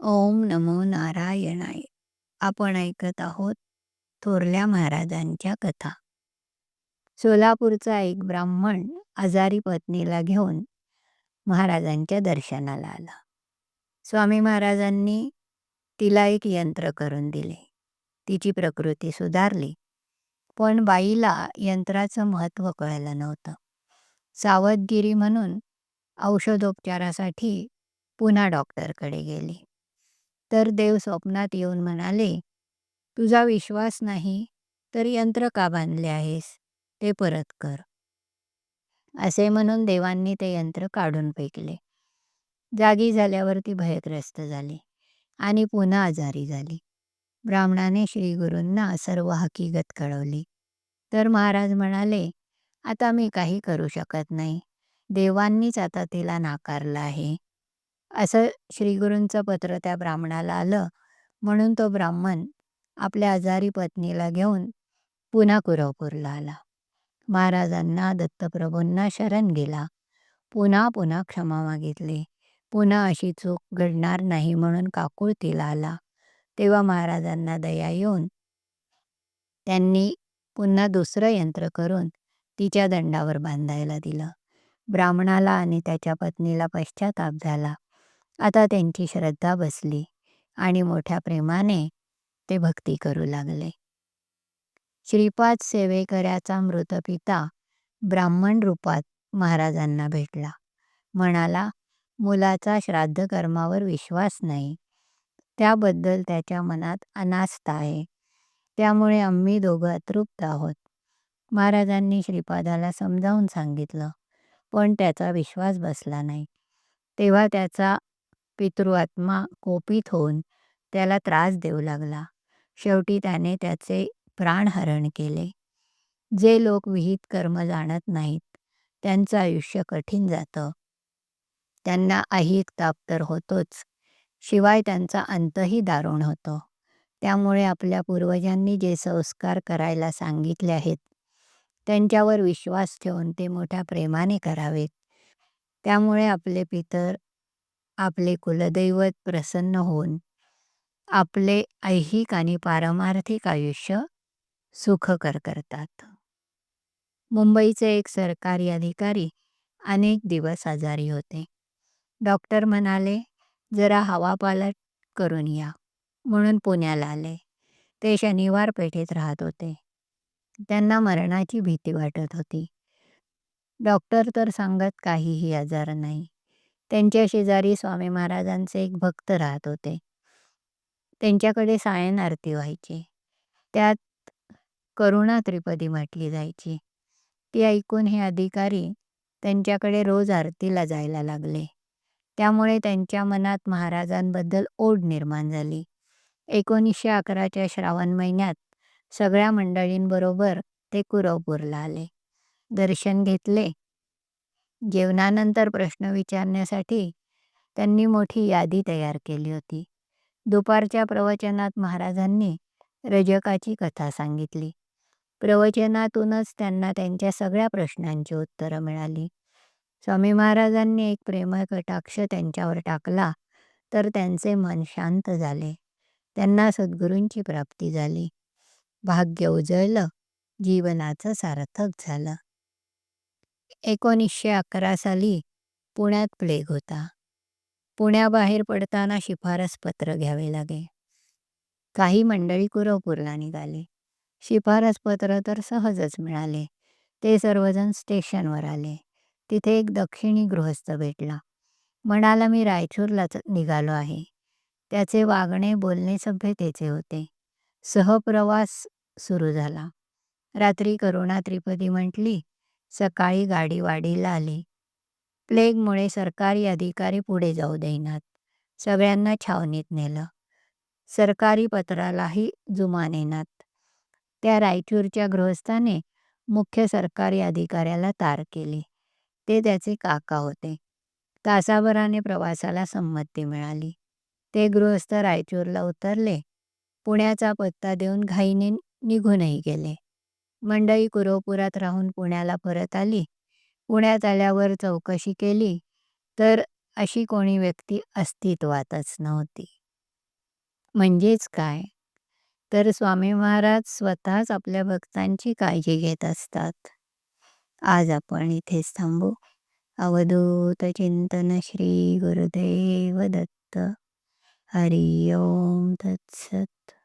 ओम नमो नारायणाय. आपण ऐकत आहोत थोरल्या महाराजांच्या कथा. सोलापूरचा एक ब्राह्मण आजारी पत्नीला घेऊन महाराजांच्या दर्शनाला आला. स्वामी महाराजांनी तिला एक यंत्र करून दिले. तिची प्रकृती सुधारली पण बाईला यंत्राचं महत्त्व कळलं नव्हतं. सावधगिरी म्हणून औषधोपचारासाठी पुन्हा डॉक्टरकडे गेली. तर देव स्वप्नात येऊन म्हणाले तुझा विश्वास नाही तर यंत्र का बांधले आहेस? ते परत कर. असे म्हणून देवांनी ते यंत्र काढून फेकले. जागी झाल्यावर ती भयग्रस्त झाली आणि पुन्हा आजारी झाली. ब्राह्मणाने श्रीगुरूंना सर्व हकीकत कळवली. तर महाराज म्हणाले आता मी काही करू शकत नाही. देवांनीच आता तिला नाकारलं आहे. असं श्रीगुरूंचं पत्र त्या ब्राह्मणाला आलं. म्हणून तो ब्राह्मण आपल्या आजारी पत्नीला घेऊन पुन्हा कुरवपूरला आला. महाराजांना दत्तप्रभूंना शरण गेला. पुन्हा पुन्हा क्षमा मागितली. पुन्हा अशी चूक घडणार नाही म्हणून काकुळतीला आला. तेव्हा महाराजांना दया येऊन त्यांनी पुन्हा दुसरं यंत्र करून तिच्या दंडावर बांधायला दिलं. ब्राह्मणाला आणि त्याच्या पत्नीला पश्चाताप झाला. आता त्यांची श्रद्धा बसली आणि मोठ्या प्रेमाने ते भक्ती करू लागले. श्रीपाद सेवेकऱ्याचा मृत पिता ब्राह्मण रूपात महाराजांना भेटला. म्हणाला मुलाचा श्राद्ध कर्मावर विश्वास नाही. त्याबद्दल त्याच्या मनात अनास्था आहे. त्यामुळे आम्ही दोघं अतृप्त आहोत. महाराजांनी श्रीपादाला समजावून सांगितलं पण त्याचा विश्वास बसला नाही. तेव्हा त्याचा पितृआत्मा कोपित होऊन त्याला त्रास देऊ लागला. शेवटी त्याने त्याचे प्राणहरण केले. जे लोक विहित कर्म जाणत नाहीत त्यांचं आयुष्य कठीण जातं. त्यांना अहित ताप तर होतोच शिवाय त्यांचा अंतही दारुण होतो. त्यामुळे आपल्या पूर्वजांनी जे संस्कार करायला सांगितले आहेत त्यांच्यावर विश्वास ठेवून ते मोठ्या प्रेमाने करावेत. त्यामुळे आपले पितर आपले कुलदैवत प्रसन्न होऊन आपले ऐहिक आणि पारमार्थिक आयुष्य सुखकर करतात. मुंबईचे एक सरकारी अधिकारी अनेक दिवस आजारी होते. डॉक्टर म्हणाले जरा हवापालट करून या म्हणून पुण्याला आले. ते शनिवार पेठेत राहत होते. त्यांना मरणाची भीती वाटत होती. डॉक्टर तर सांगत काहीही आजार नाही. त्यांच्या शेजारी स्वामी महाराजांचे एक भक्त राहत होते. त्यांच्याकडे सायन आरती व्हायची. त्यात करुणा त्रिपदी म्हटली जायची. ती ऐकून हे अधिकारी त्यांच्याकडे रोज आरतीला जायला लागले. त्यामुळे त्यांच्या मनात महाराजांबद्दल ओढ निर्माण झाली. एकोणीसशे अकराच्या श्रावण महिन्यात सगळ्या मंडळींबरोबर ते कुरवपूरला आले. दर्शन घेतले. जेवणानंतर प्रश्न विचारण्यासाठी त्यांनी मोठी यादी तयार केली होती. दुपारच्या प्रवचनात महाराजांनी रजकाची कथा सांगितली. प्रवचनातूनच त्यांना त्यांच्या सगळ्या प्रश्नांची उत्तरं मिळाली. स्वामी महाराजांनी एक प्रेमळ कटाक्ष त्यांच्यावर टाकला तर त्यांचे मन शांत झाले. त्यांना सद्गुरूंची प्राप्ती झाली. भाग्य उजळलं जीवनाचं सार्थक झालं. एकोणीसशे अकरा साली पुण्यात प्लेग होता. पुण्याबाहेर पडताना शिफारस पत्र घ्यावे लागे. काही मंडळी कुरवपूरला निघाले. शिफारस पत्र तर सहजच मिळाले. ते सर्वजण स्टेशनवर आले. तिथे एक दक्षिणी गृहस्थ भेटला. म्हणाला मी रायचूरलाच निघालो आहे. त्याचे वागणे बोलणे सभ्यतेचे होते. सहप्रवास सुरू झाला. रात्री करुणा त्रिपदी म्हटली सकाळी गाडी वाडीला आली. प्लेगमुळे सरकारी अधिकारी पुढे जाऊ देईनात. सगळ्यांना छावणीत नेलं. सरकारी पत्रालाही जुमानेनात त्या रायचूरच्या गृहस्थाने मुख्य सरकारी अधिकाऱ्याला तार केली. ते त्याचे काका होते. तासाभराने प्रवासाला संमती मिळाली. ते गृहस्थ रायचूरला उतरले. पुण्याचा पत्ता देऊन घाईने निघूनही गेले. मंडई कुरवपुरात राहून पुण्याला परत आली. पुण्यात आल्यावर चौकशी केली तर अशी कोणी व्यक्ती अस्तित्वातच नव्हती. म्हणजेच काय? तर स्वामी महाराज स्वतःच आपल्या भक्तांची काळजी घेत असतात. आज आपण इथेच थांबू. अवधूत चिंतन श्री गुरुदेव दत्त. हरि ओम तत्सत.